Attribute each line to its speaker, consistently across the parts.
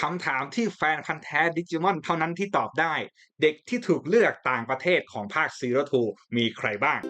Speaker 1: คำถามที่แฟนพันธ์แท้ดิจิมอนเท่านั้นที่ตอบได้ เด็กที่ถูกเลือกต่างประเทศของภาคซีโรทูมีใครบ้าง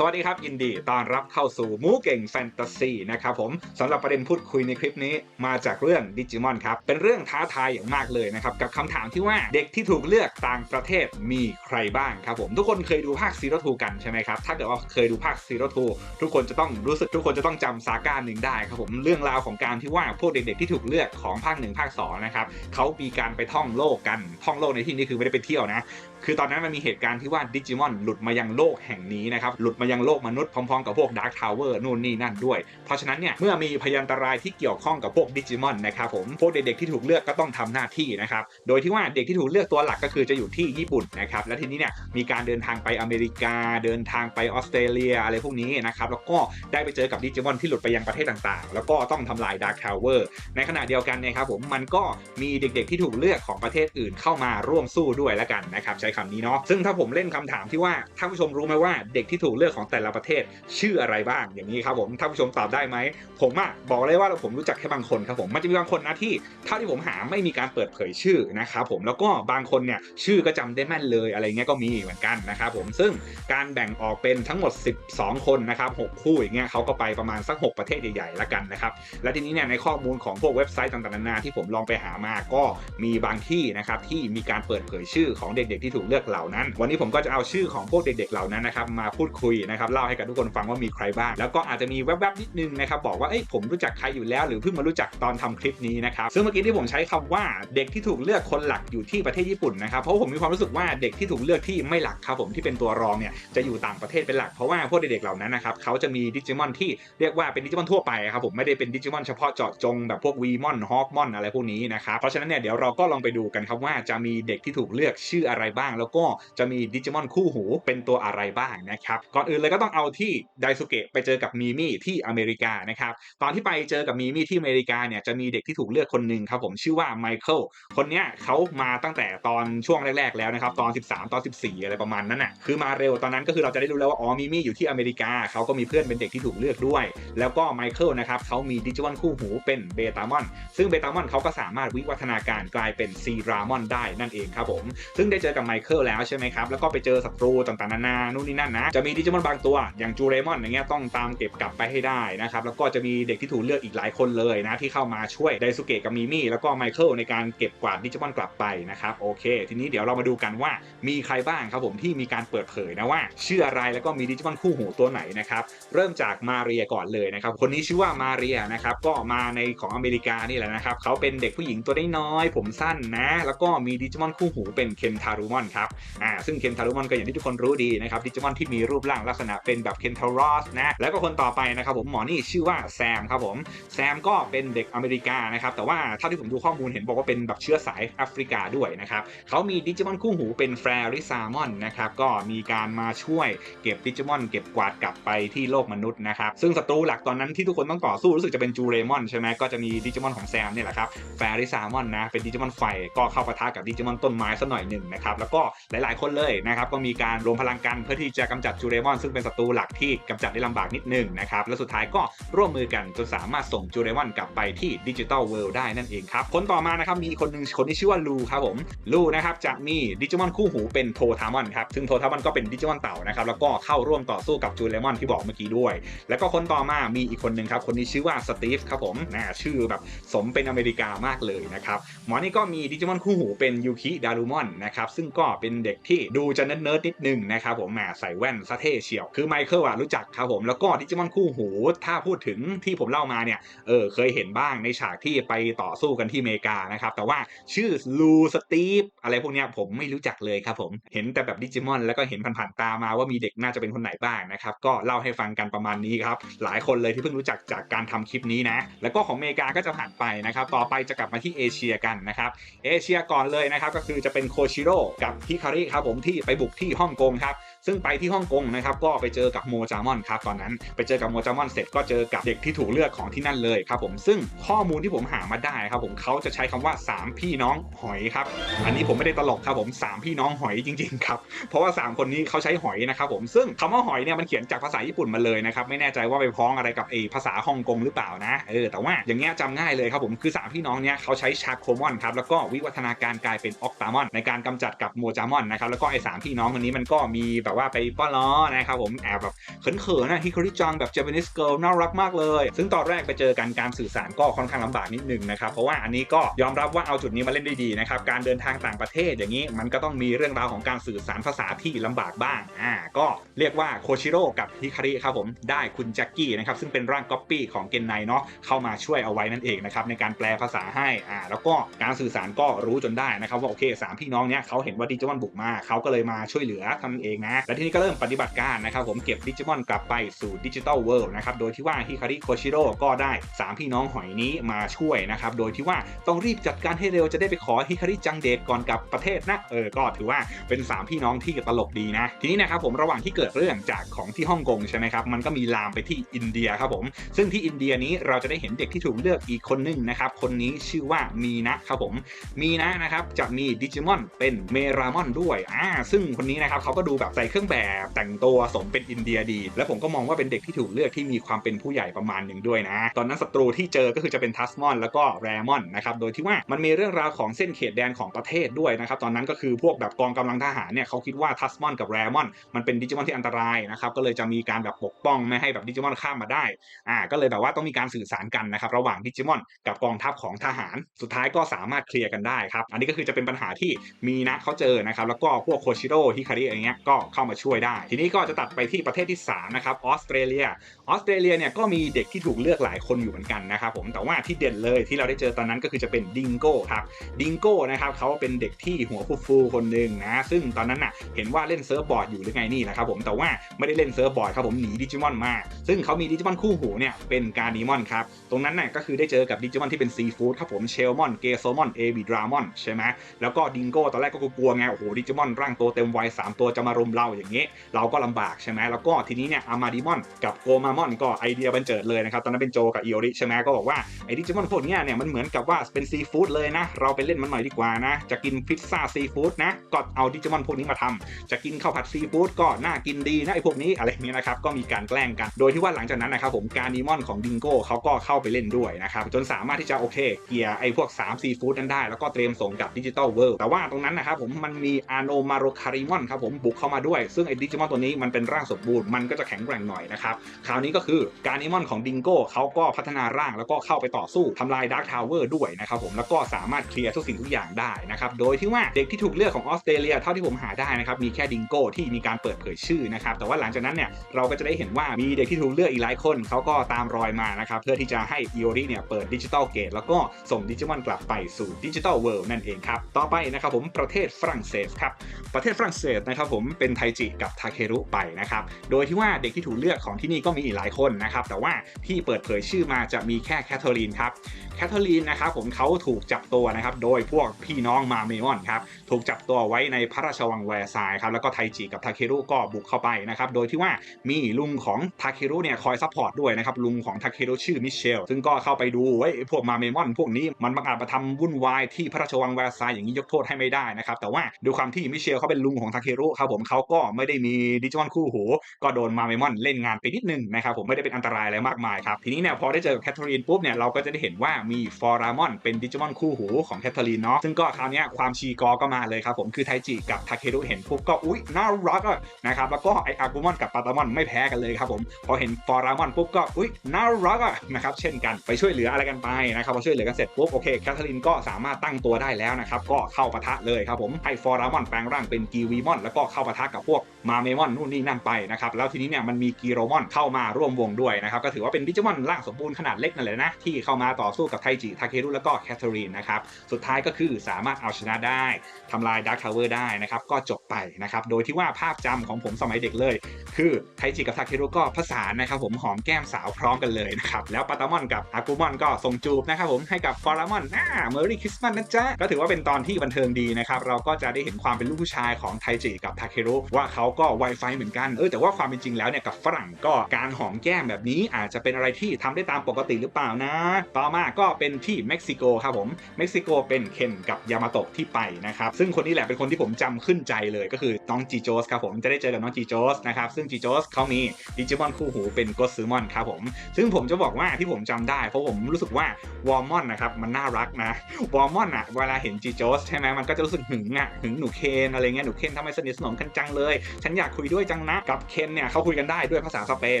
Speaker 1: สวัสดีครับ ยินดีต้อนรับเข้าสู่มูเก่งแฟนตาซีนะครับผมสำหรับประเด็นพูดคุยในคลิปนี้มาจากเรื่องดิจิมอนครับ เป็นเรื่องท้าทายอย่างมากเลยนะครับ กับคำถามที่ว่าเด็กที่ถูกเลือกต่างประเทศมีใครบ้างครับผมทุกคนเคยดูภาคซีโร่ทูกันใช่ไหมครับ ถ้าเกิดว่าเคยดูภาคซีโร่ทูทุกคนจะต้องรู้สึกทุกคนจะต้องจำซาก้าหนึ่งได้ครับผมเรื่องราวของการที่ว่าพวกเด็กๆที่ถูกเลือกของภาคหนึ่งภาคสองนะครับเขามีการไปท่องโลกกันท่องโลกในที่นี้คือไม่ได้ไปเที่ยวนะ คือตอนนั้นมันมีเหตุการณ์ที่ว่าดิจิมอนหลุดมายังโลกแห่งนี้นะครับ หลุดมายังโลกมนุษย์พร้อมๆกับพวกดาร์ t ทาวเวอร์นู่นนี่นั่นด้วย เพราะฉะนั้นเนี่ยเมื่อมีพยันตรายที่เกี่ยวข้องกับพวกดิจิมอนนะครับผมพวกเด็กๆที่ถูกเลือกก็ต้องทำหน้าที่นะครับโดยที่ว่าเด็กที่ถูกเลือกตัวหลักก็คือจะอยู่ที่ญี่ปุ่นนะครับและทีนี้เนี่ยมีการเดินทางไปอเมริกา เดินทางไปออสเตรเลียอะไรพวกนี้นะครับแล้วก็ได้ไปเจอกับดิจิมอนที่หลุดไปยังประเทศต่างๆ แล้วก็ต้องทำลายดาร์ t ทาวเวอร์ในขณะเดียวกันนี่ยครับผมมันก็มีเด็กๆที่ถูกเลือกของประเทศอื่นเข้ามาร่วมสู้ด้วยแล้วกันนะครับใช้คำนี้เนาะซึ่งถ้าผมเล่นคำถามที่ว่าท่านผู้ชมรู้ไหมว่าเด็กที่ถูกเลือกของแต่ละประเทศชื่ออะไรบ้างอย่างนี้ครับผมท่านผู้ชมตอบได้ไหมผมอะบอกเลยว่าผมรู้จักแค่บางคนครับผมมันจะมีบางคนนะที่เท่าที่ผมหาไม่มีการเปิดเผยชื่อนะครับผมแล้วก็บางคนเนี่ยชื่อก็จำได้แม่นเลยอะไรเงี้ยก็มีเหมือนกันนะครับผมซึ่งการแบ่งออกเป็นทั้งหมด 12 คนนะครับ6คู่อย่างเงี้ยเขาก็ไปประมาณสัก 6 ประเทศใหญ่ๆแล้วกันนะครับและทีนี้เนี่ยในข้อมูลของพวกเว็บไซต์ต่างๆนานาที่ผมลองไปหามาก็มีบางที่นะครับที่มีการเปิดเผยชื่อของเด็กๆที่ถูกเลือกเหล่านั้น วันนี้ผมก็จะเอาชื่อของพวกเด็กๆเหล่านั้นนะครับมาพูดคุยนะครับเล่าให้กับทุกคนฟังว่ามีใครบ้าง แล้วก็อาจจะมีแวบๆนิดนึงนะครับบอกว่าเอ้ยผมรู้จักใครอยู่แล้ว หรือเพิ่งมารู้จักตอนทำคลิปนี้นะครับซึ่งเมื่อกี้ที่ผมใช้คำว่าเด็กที่ถูกเลือกคนหลักอยู่ที่ประเทศญี่ปุ่นนะครับเพราะผมมีความรู้สึกว่าเด็กที่ถูกเลือกที่ไม่หลักครับผมที่เป็นตัวรองเนี่ยจะอยู่ต่างประเทศเป็นหลักเพราะว่าพวกเด็กๆเหล่านั้นนะครับเขาจะมีดิจิมอนที่เรียกว่าเป็นดิจิมอนทั่วไปครับผมไม่ได้เป็นดิจิมอนเฉพาะเจาะจงแบบพวกวีมอนฮอกมอนอะไรพวกนี้นะครับเพราะฉะนั้นเนี่ยเดี๋ยวเราก็ลองไปดูกันครับว่าจะมีเด็กที่ถูกเลือกชื่ออะไรบ้างแล้วก็จะมีดิจิมอนคู่หูเป็นตัวอะไรบ้างนะครับก่อนอื่นเลยก็ต้องเอาที่ไดซุเกะไปเจอกับมีมี่ที่อเมริกานะครับตอนที่ไปเจอกับมีมี่ที่อเมริกาเนี่ยจะมีเด็กที่ถูกเลือกคนหนึ่งครับผมชื่อว่าไมเคิลคนเนี้ยเขามาตั้งแต่ตอนช่วงแรก ๆ แล้วนะครับตอน 13 ตอน 14 อะไรประมาณนั้นน่ะคือมาเร็วตอนนั้นก็คือเราจะได้รู้แล้วว่าอ๋อมีมี่อยู่ที่อเมริกาเขาก็มีเพื่อนเป็นเด็กที่ถูกเลือกด้วย แล้วก็ไมเคิลนะครับเขามีดิจิมอนคู่หูเป็นเบตามอน ซึ่งเบตามอนเขาก็สามารถวิวัฒนาการกลายเป็นซีรามอนได้นั่นเองครับผมซึ่งได้เจอกับไมเคิลแล้วใช่ไหมครับ แล้วก็ไปเจอศัตรูต่างๆนานา นู่นนี่นั่นนะ จะมีดิจิมอนบางตัว อย่างจูเรมอนอย่างเงี้ยต้องตามเก็บกลับไปให้ได้นะครับ แล้วก็จะมีเด็กที่ถูกเลือกอีกหลายคนเลยนะที่เข้ามาช่วยไดซุเกะกับมิมี่แล้วก็ไมเคิลในการเก็บกวาดดิจิมอนกลับไปนะครับ โอเค ทีนี้เดี๋ยวเรามาดูกันว่ามีใครบ้างครับผมที่มีการเปิดเผยนะว่าชื่ออะไรแล้วก็มีดิจิมอนคู่หูตัวไหนนะครับ เริ่มจากมาเรียก่อนเลยนะครับ คนนี้ชื่อว่ามาเรียนะครับ ก็มาในของอเมริกานี่แหละนะครับ เขาเป็นเด็กผู้หญิงตัวน้อยผมสั้นนะ แล้วก็มีดิจิมอนคู่หูเป็นเคนทารุมอนครับอ่าซึ่งเคนทารุมอนก็อย่างที่ทุกคนรู้ดีนะครับดิจิมอนที่มีรูปร่างลักษณะเป็นแบบเคนทารอสนะแล้วก็คนต่อไปนะครับผมหมอนี่ชื่อว่าแซมครับผมแซมก็เป็นเด็กอเมริกานะครับแต่ว่าเท่าที่ผมดูข้อมูลเห็นบอกว่าเป็นแบบเชื้อสายแอฟริกาด้วยนะครับเขามีดิจิมอนคู่หูเป็นแฟริซามอนนะครับก็มีการมาช่วยเก็บดิจิมอนเก็บกวาดกลับไปที่โลกมนุษย์นะครับซึ่งศัตรูหลักตอนนั้นที่ทุกคนต้องต่อสู้รู้สึกจะเป็นจูเรมอนใช่ไหมก็จะมีดิจิมอนของแซมเนี่ยแหละครับแฟริซามอนนะเป็นดิจิมอนไฟก็เข้าปะทะกับดิจิมอนต้นไม้สัหน่อยหนึ่งนะครับแล้วก็หลาย ๆ คนเลยนะครับก็มีการรวมพลังกันเพื่อที่จะกำจัดจูเรมอนซึ่งเป็นศัตรูหลักที่กำจัดได้ลำบากนิดนึงนะครับและสุดท้ายก็ร่วมมือกันจนสามารถส่งจูเรมอนกลับไปที่ดิจิตอลเวิลด์ได้นั่นเองครับคนต่อมานะครับมีคนหนึ่งคนที่ชื่อว่าลูครับผมลูนะครับจะมีดิจิมอนคู่หูเป็นโททามอนครับซึ่งโททามอนก็เป็นดิจิมอนเต่านะครับแล้วก็เข้าร่วมต่อสู้กับจูเรมอนที่บอกเมื่อกี้ด้วย แล้วก็คนต่อมามีอีกคนหนึ่งครับคนนี้ชื่อว่าสตีฟครับผมน่าชื่อแบบสมเป็นอเมริกามากเลยนะครับหมอนี่ก็มีดิจิมอนคู่หูเป็นยูคิดารุมอนนะครับซึ่งก็เป็นเด็กที่ดูจะเนิร์ดนิดนึงนะครับผมแหมใส่แว่นซะเท่เชียว คือไมเคิลอะรู้จักครับผมแล้วก็ดิจิมอนคู่หู ถ้าพูดถึงที่ผมเล่ามาเนี่ยเออเคยเห็นบ้างในฉากที่ไปต่อสู้กันที่อเมริกานะครับแต่ว่าชื่อลูสตีฟอะไรพวกเนี้ยผมไม่รู้จักเลยครับผมเห็นแต่แบบดิจิมอนแล้วก็เห็นผ่านๆตามาว่ามีเด็กน่าจะเป็นคนไหนบ้างนะครับก็เล่าให้ฟังกันประมาณนี้ครับหลายคนเลยที่เพิ่งรู้จักจากการทำคลิปนี้นะแล้วก็ของอเมริกาก็จะผ่านไปนะครับต่อไปจะกลับมาที่เอเชียกันนะครับเอเชียก่อนเลยนะครับก็คือจะเป็นโคชิโร่กับฮิคาริครับผมที่ไปบุกที่ฮ่องกงครับ ซึ่งไปที่ฮ่องกงนะครับก็ไปเจอกับโมจามอนครับตอนนั้น ไปเจอกับโมจามอนเสร็จก็เจอกับเด็กที่ถูกเลือกของที่นั่นเลยครับผมซึ่งข้อมูลที่ผมหามาได้ครับผมเขาจะใช้คำว่า 3 พี่น้องหอยครับอันนี้ผมไม่ได้ตลกครับผม 3 พี่น้องหอยจริงๆครับเพราะว่า 3 คนนี้เขาใช้หอยนะครับผมซึ่งคำว่าหอยเนี่ยมันเขียนจากภาษาญี่ปุ่นมาเลยนะครับไม่แน่ใจว่าไปพ้องอะไรกับไอภาษาฮ่องกงหรือเปล่านะเออแต่ว่าอย่างเงี้ยจำง่ายเลยครับผมคือ 3 พี่น้องเนี่ยเขาใช้ชาโคมอนครับแล้วก็วิวัฒนาการกลายเป็นออกตามอน ในการกำจัดกับโมจามอนนะครับแล้วก็ไอสพี่น้องคนนี้มันก็มีแบบว่าไปป้อนล้อนะครับผมแอบแบบเขินๆนะฮิคาริจังแบบ Japanese girl น่ารักมากเลย ซึ่งตอนแรกไปเจอกันการสื่อสารก็ค่อนข้างลำบากนิดนึงนะครับเพราะว่าอันนี้ก็ยอมรับว่าเอาจุดนี้มาเล่นได้ดีนะครับการเดินทางต่างประเทศอย่างนี้ มันก็ต้องมีเรื่องราวของการสื่อสารภาษาที่ลำบากบ้างอ่าก็เรียกว่าโคชิโร่กับฮิคาริครับผมได้คุณแจ็คกี้นะครับซึ่งเป็นร่างก๊อปปี้ของเกนไนเนาะเข้ามาช่วยเอาไว้นั่นเองนะครับในการแปลภาษาให้อ่าแล้วก็การสื่อสารก็รู้จนได้นะครับว่าโอเคสามพี่น้องเนี้ยเขาเห็นว่าดิจิมอนบุกมาเขาก็เลยมาช่วยเหลือทำเองนะและทีนี้ก็เริ่มปฏิบัติการนะครับผมเก็บดิจิมอนกลับไปสู่ดิจิตอลเวิลด์นะครับโดยที่ว่าฮิคาริโคชิโร่ก็ได้ 3 พี่น้องหอยนี้มาช่วยนะครับโดยที่ว่าต้องรีบจัดการให้เร็วจะได้ไปขอฮิคาริจังเดทก่อนกลับประเทศนะเออก็ถือว่าเป็น 3 พี่น้องที่ตลกดีนะ ทีนี้นะครับผมระหว่างที่เกิดเรื่องจากของที่ฮ่องกงใช่ไหมครับมันก็มีลามไปที่อินเดียครับผมซึ่งที่อินเดียนี้เราจะได้เห็นเด็กที่ถูกเลือกอีกคนหนึงนะครับคนนี้ชื่อว่ามีนะครับผมมีนะนะครับจะมีดิจิมอนเป็นเมรามอนด้วยอ่าซึ่งคนนี้นะครับเขาก็ดูแบบใส่เครื่องแบบแต่งตัวสมเป็นอินเดียดี และผมก็มองว่าเป็นเด็กที่ถูกเลือกที่มีความเป็นผู้ใหญ่ประมาณหนึ่งด้วยนะ ตอนนั้นศัตรูที่เจอก็คือจะเป็นทัสมอนแล้วก็แรมอนนะครับโดยที่ว่ามันมีเรื่องราวของเส้นเขตแดนของประเทศด้วยนะครับตอนนั้นก็คือพวกแบบกองกำลังทหารเนี่ยเขาคิดว่าทัสมอนกับแรมอนมันเป็นดิจิมอนที่อันตรายนะครับก็เลยจะมีการแบบปกป้องไม่ให้แบบดิจิมอนข้ามมาได้อ่าก็เลยแบบว่าต้องมีการสื่อสารกันนะครับระหว่างดิจิมอนกับกองทัพของทหาร สุดท้ายก็สามารถเคลียร์กันได้ครับอันนี้ก็คือจะเป็นปัญหาที่มีนะเขาเจอนะครับแล้วก็พวกโคชิโร่ฮิคาริอะไรเงี้ยก็เข้ามาช่วยได้ ทีนี้ก็จะตัดไปที่ประเทศที่สามนะครับออสเตรเลียออสเตรเลียเนี่ยก็มีเด็กที่ถูกเลือกหลายคนอยู่เหมือนกันนะครับผมแต่ว่าที่เด่นเลยที่เราได้เจอตอนนั้นก็คือจะเป็นดิงโก้ครับดิงโก้นะครับเขาเป็นเด็กที่หัวฟูๆคนหนึ่งนะซึ่งตอนนั้นน่ะเห็นว่าเล่นเซิร์ฟบอร์ดอยู่หรือไงนี่แหละครับผมแต่ว่าไม่ได้เล่นเซิร์ฟบอร์ดครับผมหนีดิจิมอนมา ซึ่งเขามีดิจิมอนคู่หูเนี่ยเป็นการดีมอนครับตรงนั้นน่ะก็คือได้เจอกับดิจิมอนที่เป็นซีฟู้ดครับผมเชลมอนเกโซมอนเอบิดรามอนใช่ไหมแล้วก็ดิงโก้ตอนแรกก็กลัวไงโอ้โหดิจิมอนร่างตัวเต็มวัยสามตัวจะมารุมเราอย่างนี้เราก็ลำบากใช่ไหมแล้วก็ทีนี้เนี่ยอามาดิมอนกับโกมามอนก็ไอเดียบันเจิดเลยนะครับตอนนั้นเป็นโจกับอิโอริใช่ไหมก็บอกว่าไอดิจิมอนพวกเนี้ยเนี่ยมันเหมือนกับว่าเป็นซีฟู้ดเลยนะเราไปเล่นมันหน่อยดีกว่านะ จะกินพิซซ่าซีฟู้ดนะก็เอาดิจิมอนพวกนี้มาทำจะกินข้าวผัดซีฟู้ดก็น่ากินดีนะไอพวกนี้อะไรเงี้ยนะครับก็มีการแกล้งกัน โดยที่ว่าหลังจากนั้นนะครับผมการดิมอนของดิงโก้เขาก็เข้าไปเล่นด้วยนะครับจนสามารถที่จะโอเคเกียร์ไอพวก3ซีฟู้ดนั้นได้ แล้วก็เตรียมส่งกับดิจิตอลเวิลด์แต่ว่าตรงนั้นนะครับผมมันมีอาโนมาโรคาริมอนครับผมบุกเข้ามาด้วยซึ่งไอ้ดิจิมอนตัวนี้มันเป็นร่างสมบูรณ์มันก็จะแข็งแกร่งหน่อยนะครับ คราวนี้ก็คือการนิมอนของดิงโก้เขาก็พัฒนาร่างแล้วก็เข้าไปต่อสู้ทำลายดาร์คทาวเวอร์ด้วยนะครับผมแล้วก็สามารถเคลียร์ทุกสิ่งทุกอย่างได้นะครับโดยที่ว่าเด็กที่ถูกเลือกของออสเตรเลียเท่าที่ผมหาได้นะครับมีแค่ดิงโก้ที่มีการเปิดเผยชื่อนะครับแต่ว่าหลังจากนั้นเนี่ยเราก็จะได้เห็นว่ามีเด็กที่ถูกเลือกอีกหลายคนเขาก็ตามรอยมานะครับเพื่อที่จะให้อิโอริเนี่ยเปิดดิจิตอลเกตแล้วก็ส่งดิจิมอนกลับไปสู่ดิจิตอลเวิลด์นั่นเองครับต่อไปนะครับผมประเทศฝรั่งเศสครับประเทศฝรั่งเศสนะครับผมเป็นไทจิกับทาเครุไปนะครับ โดยที่ว่าเด็กที่ถูกเลือกของที่นี่ก็มีอีกหลายคนนะครับ แต่ว่าที่เปิดเผยชื่อมาจะมีแค่แคทเธอรีนครับแคทเธอรีนนะครับผมเขาถูกจับตัวนะครับโดยพวกพี่น้องมาเมมอนครับถูกจับตัวไว้ในพระราชวังแวร์ซายครับแล้วก็ไทจิกับทาเครุก็บุกเข้าไปนะครับโดยที่ว่ามีลุงของทาเครุเนี่ยคอยซัพพอร์ตด้วยนะครับลุงของทาเครุชื่อมิเชลซึ่งก็เข้าไปดูไว้พวกมาเมมอนพวกนี้มันบังอาจมาทำวุ่นวายที่พระราชวังแวร์ซายอย่างนี้ยกโทษให้ไม่ได้นะครับแต่ว่าดูความที่มิเชลเขาเป็นลุงของทาเครุครับผมเขาก็็ไม่ได้มีดิจิมอนคู่หู ก็โดนมาเมมอนเล่นงานไปนิดนึงนะครับผมไม่ได้เป็นอันตรายอะไรมากมายครับทีนี้เนี่ยพอได้เจอกับแคทเธอรีนปุ๊บเนี่ยเราก็จะได้เห็นว่ามีฟอรามอนเป็นดิจิมอนคู่หูของแคทเธอรีนเนาะซึ่งก็คราวนี้ความชีกอก็มาเลยครับผมคือไทจิกับทาเครุเห็นปุ๊บก็อุ๊ยน่ารักอะนะครับแล้วก็ไออากูมอนกับปาตามอนไม่แพ้กันเลยครับผมพอเห็นฟอรามอนปุ๊บก็อุ๊ยน่ารักอะนะครับเช่นกันไปช่วยเหลืออะไรกันไปนะครับพอช่วยเหลือกันเสร็จปุ๊บโอเคแคทเธอรีนก็สามารถตั้งตัวได้แล้วนะครับก็เข้าปะทะเลยครับผมให้ฟอรามอนแปลงร่างเป็นกีวีมอนแล้วก็เข้าปะทะกับพวก มาเมมอนนู่นนี่นั่นไปนะครับแล้วทีนี้เนี่ยมันมีกีโรมอนเข้ามาร่วมวงด้วยนะครับก็ถือว่าเป็นดิจิมอนร่างสมบูรณ์ขนาดเล็กนั่นแหละนะที่เข้ามาต่อสู้กับไทจิทาเครุแล้วก็แคทเธอรีนนะครับสุดท้ายก็คือสามารถเอาชนะได้ทำลายดาร์คทาวเวอร์ได้นะครับก็จบไปนะครับโดยที่ว่าภาพจำของผมสมัยเด็กเลย คือไทจิกับทาเครุก็ผสานนะครับผมหอมแก้มสาวพร้อมกันเลยนะครับแล้วปาตามอนกับอากุมอนก็ส่งจูบนะครับผมให้กับฟอรามอนอ่าเมอรี่คริสต์มาสนะจ๊ะก็ถือว่าเป็นตอนที่บันเทิงดีนะครับเราก็จะได้เห็นความเป็นลูกผู้ชายของไทจิกับทาเครุว่าเขาก็ Wi-Fi เหมือนกันเออแต่ว่าความเป็นจริงแล้วเนี่ยกับฝรั่งก็การหอมแก้มแบบนี้อาจจะเป็นอะไรที่ทำได้ตามปกติหรือเปล่านะ ต่อมาก็เป็นที่เม็กซิโกครับผมเม็กซิโกเป็นเคนกับยามาโตะที่ไปนะครับซึ่งคนนี้แหละเป็นคนที่ผมจำขึ้นใจเลยก็คือน้องจีโจสครับผมจะได้เจอกับน้องจีโจสนะครับซึ่งจีโจสเขามีดิจิมอนคู่หูเป็นโกซึมอนครับผมซึ่งผมจะบอกว่าที่ผมจำได้เพราะผมรู้สึกว่าวอร์มอนนะครับมันน่ารักนะวอร์มอนอะเวลาเห็นจีโจสใช่ไหมมันก็จะรู้สึกหึงอะหึงหนูเคนอะไรเงี้ยหนูเคนทำไมสนิทสนมกันจังเลยฉันอยากคุยด้วยจังนะกับเคนเนี่ยเขาคุยกันได้ด้วยภาษาสเปน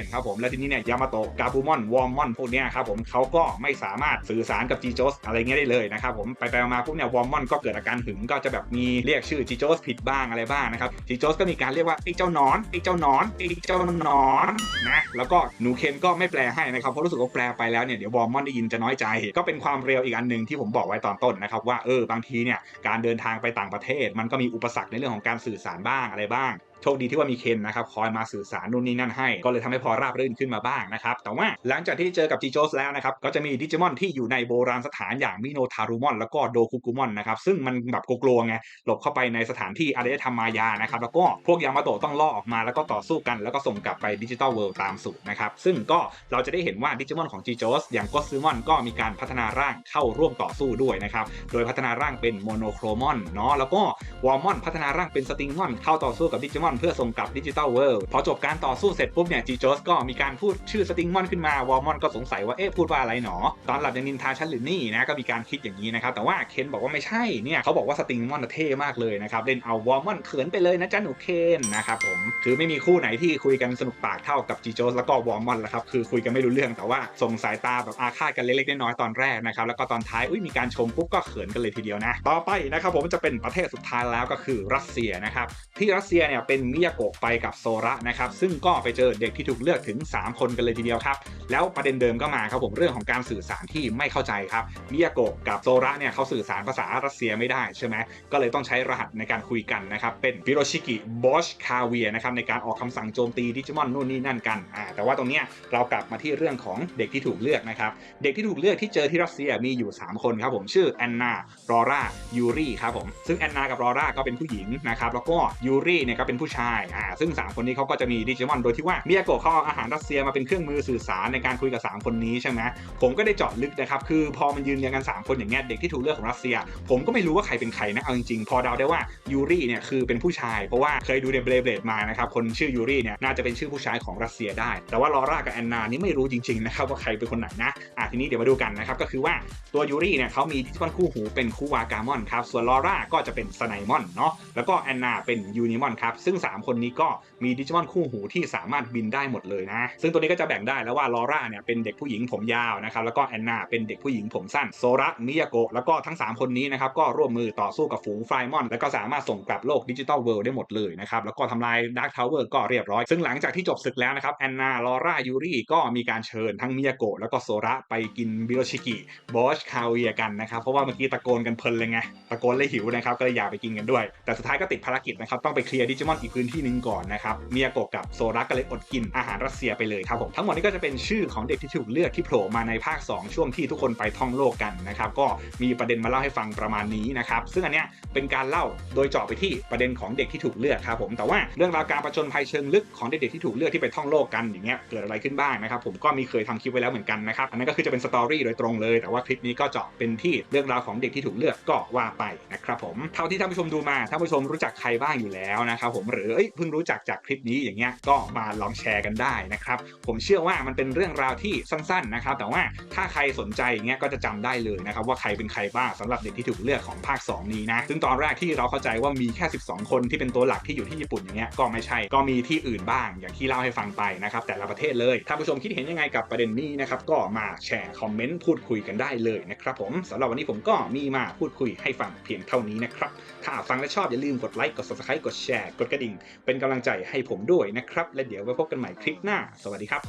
Speaker 1: ครับผมและทีนี้เนี่ยยามาโตะกาบูมอนวอร์มอนพวกเนี้ยครับผมเขาก็ไม่สามารถสื่อสารกับจีโจสอะไรเงี้ยได้เลยนะครับผมไปไปมาๆปุ๊บเนี่ยวอร์มอนก็เกิดอาการหึงก็จะแบบมีเรียกชื่อจีโจสผิดบ้างอะไรบ้างนะครับจีโจสก็มีการเรียกว่าไอ้เจ้านอนไอ้เจ้านอนไอ้เจ้านอนนะแล้วก็หนูเคนก็ไม่แปลให้นะครับเพราะรู้สึกว่าแปลไปแล้วเนี่ยเดี๋ยววอร์มอนได้ยินจะน้อยใจ ก็เป็นความเร็วอีกอันหนึ่งที่ผมบอกไว้ตอนต้นนะครับว่าเออบางทีเนี่ยการเดินทางไปต่างประเทศ มันก็มีอุปสรรคในเรื่องของการสื่อสารบ้างอะไรบ้าง โชคดีที่ว่ามีเคนนะครับคอยมาสื่อสารนู่นนี่นั่นให้ ก็เลยทำให้พอราบรื่นขึ้นมาบ้างนะครับแต่ว่าหลังจากที่เจอกับจีโจสแล้วนะครับก็จะมีดิจิมอนที่อยู่ในโบราณสถานอย่างมิโนทารุมอนแล้วก็โดคุกุมอนนะครับซึ่งมันแบบกลัวไงหลบเข้าไปในสถานที่อารยธรรมมายานะครับแล้วก็พวกยามาโตะต้องล่อออกมาแล้วก็ต่อสู้กัน แล้วก็ส่งกลับไปดิจิตอลเวิลด์ตามสูตรนะครับซึ่งก็เราจะได้เห็นว่าดิจิมอนของจีโจสอย่างก็ซึมอนก็มีการพัฒนาร่างเข้าร่วมต่อสู้ด้วยนะครับโดยพัฒนาร่างเป็นโมโนโครมอนเนาะแล้วก็วอร์มอนพัฒนาร่างเป็นสติงมอนเข้าต่อสู้กับดิจิมอนเพื่อส่งกลับดิจิตอลเวิลด์พอจบการต่อสู้เสร็จปุ๊บเนี่ยจีโจสก็มีการพูดชื่อสติงมอนขึ้นมาวอร์มอนก็สงสัยว่าเอ๊ะพูดว่าอะไรหนอ ตอนหลับยังนินทาฉันหรือนี่นะก็มีการคิดอย่างนี้นะครับแต่ว่าเคนบอกว่าไม่ใช่เนี่ยเขาบอกว่าสติงมอนเท่มากเลยนะครับเล่นเอาวอร์มอนเขินไปเลยนะจ๊ะหนูเคนนะครับผมคือไม่มีคู่ไหนที่คุยกันสนุกปากเท่ากับจีโจสแล้วก็วอร์มอนแล้วครับคือคุยกันไม่รู้เรื่องแต่ว่าส่งสายตาแบบอาฆาตกันเล็กๆน้อยๆตอนแรกนะครับแล้วก็ตอนท้ายอุ้ยมีการชมปุ๊บก็เขินกันเลยทีเดียวนะต่อไปนะครับผมจะเป็นประเทศสุดท้ายแล้วก็คือรัสเซียนะครับที่รัสเซียเนี่ยเป็นมิยาโกะไปกับโซระนะครับซึ่งก็ไปเจอเด็กที่ถูกเลือกถึง 3 คนกันเลยทีเดียวครับ แล้วประเด็นเดิมก็มาครับผมเรื่องของการสื่อสารที่ไม่เข้าใจครับมิยาโกะกับโซระเนี่ยเขาสื่อสารภาษารัสเซียไม่ได้ใช่ไหมก็เลยต้องใช้รหัสในการคุยกันนะครับเป็นบิโรชิกิบอชคาเวียนะครับในการออกคำสั่งโจมตีดิจิมอนนู่นนี่นั่นกันอ่าแต่ว่าตรงเนี้ยเรากลับมาที่เรื่องของเด็กที่ถูกเลือกนะครับเด็กที่ถูกเลือกที่เจอที่รัสเซียมีอยู่ 3 คนครับผมชื่อแอนนารอร่ายูรี่ครับผมซึ่งแอนนากับรอร่าก็เป็นผู้หญิงนะครับแล้วก็ยูรีเนี่ยก็เป็นผู้ชายอ่าซึ่ง 3 คนนี้เขาก็จะมีดิจิมอนโดยที่ว่ามิยาโกะเขาเอาอาหารรัสเซียมาเป็นเครื่องมือสื่อสารในการคุยกับ 3 คนนี้ใช่ไหมผมก็ได้เจาะลึกนะครับคือพอมันยืนเรียงกัน 3 คนอย่างเงี้ยเด็กที่ถูกเลือกของรัสเซีย ผมก็ไม่รู้ว่าใครเป็นใครนะเอาจริงๆพอเดาได้ว่ายูรีเนี่ยคือเป็นผู้ชาย เพราะว่าเคยดูในเบลเบลดมานะครับคนชื่อยูรีเนี่ยน่าจะเป็นชื่อผู้ชายของรัสเซียได้ แต่ว่าลอร่ากับแอนนานี่ไม่รู้จริงๆนะครับว่าใครเป็นคนไหนนะอะทีนี้เดี๋ยวมาดูกันนะครับก็คือว่าตัวยูรีเนี่ยเขามีดิจิมอนคู่หูเป็นคู่วากามอนครับส่วนลอร่าก็จะเป็นสไนมอนเนาะแล้วก็แอนนาเป็นยูนิมอนครับซึ่ง3 คนนี้ก็มีดิจิมอนคู่หูที่สามารถบินได้หมดเลยนะ ซึ่งตัวนี้ก็จะแบ่งได้แล้วว่าลอร่าเนี่ยเป็นเด็กผู้หญิงผมยาวนะครับแล้วก็แอนนาเป็นเด็กผู้หญิงผมสั้นโซระมิยาโกะแล้วก็ทั้ง 3 คนนี้นะครับก็ร่วมมือต่อสู้กับฝูงไฟมอน แล้วก็สามารถส่งกลับโลกดิจิตอลเวิลด์ได้หมดเลยนะครับแล้วก็ทำลายดาร์คทาวเวอร์ก็เรียบร้อย ซึ่งหลังจากที่จบศึกแล้วนะครับแอนนาลอร่ายูริก็มีการเชิญทั้งมิยาโกะแล้วก็โซระไปกินบิโรชิกิบอชคาเวียกันนะครับเพราะว่าเมื่อกี้ตะโกนกันเพลินเลยไงตะโกนเลยหิวนะครับก็เลยอยากไปกินกันด้วย แต่สุดท้ายก็ติดภารกิจนะครับต้องไปเคลียร์ดิจิมอนอีกพื้นที่หนึ่งก่อนนะครับมิยาโกกับโซระก็เลยอดกินอาหารรัสเซียไปเลยครับผมทั้งหมดนี้ก็จะเป็นชื่อของเด็กที่ถูกเลือกที่โผล่มาในภาค 2 ช่วงที่ทุกคนไปท่องโลกกันนะครับก็มีประเด็นมาเล่าให้ฟังประมาณนี้นะครับซึ่งอันเนี้ยเป็นการเล่าโดยเจาะไปที่ประเด็นของเด็กที่ถูกเลือกครับผมแต่ว่าเรื่องราวการประจนภัยเชิงลึกของเด็กๆที่ถูกเลือกที่ไปท่องโลกกันอย่างเงี้ยเกิดอะไรขึ้นบ้างนะครับผมก็มีเคยทำคลิปไว้แล้วเหมือนกันนะครับอันนั้นก็คือจะเป็นสตอรี่โดยตรงเลย แต่ว่าคลิปนี้ก็เจาะเป็นที่เรื่องราวของเด็กที่ถูกเลือกก็ว่าไปนะครับผมเท่าที่ท่านผู้ชมดูมาท่านผู้ชมรู้จักใครบ้างอยู่แล้วนะครับผมหรือเอ้ยเพิ่งรู้จักจากคลิปนี้อย่างเงี้ยก็มาลองแชร์กันได้นะครับผมเชื่อว่ามันเป็นเรื่องราวที่สั้นๆนะครับแต่ว่าถ้าใครสนใจอย่างเงี้ยก็จะจำได้เลยนะครับว่าใครเป็นใครบ้างสำหรับเด็กที่ถูกเลือกของภาค 2 นี้นะซึ่งตอนแรกที่เราเข้าใจว่ามีแค่ 12 คนที่เป็นตัวหลักที่อยู่ที่ญี่ปุ่นอย่างเงี้ยก็ไม่ใช่ก็มีที่อื่นบ้างอย่างที่เล่าให้ฟังไปนะครับแต่ละประเทศเลยถ้าผู้ชมคิดเห็นยังไงกับประเด็นนี้นะครับก็มาแชร์คอมเมนต์พูดคุยกันได้เลยนะครับผมสำหรับวันนี้ผมก็มีมาพูดคุยให้ฟังเพียงเท่านี้นะครับถ้าฟังและชอบอย่าลืมกดไลค์กด subscribe กดแชร์กดกระดิ่ง เป็นกำลังใจให้ผมด้วยนะครับ และเดี๋ยวไว้พบกันใหม่คลิปหน้า สวัสดีครับ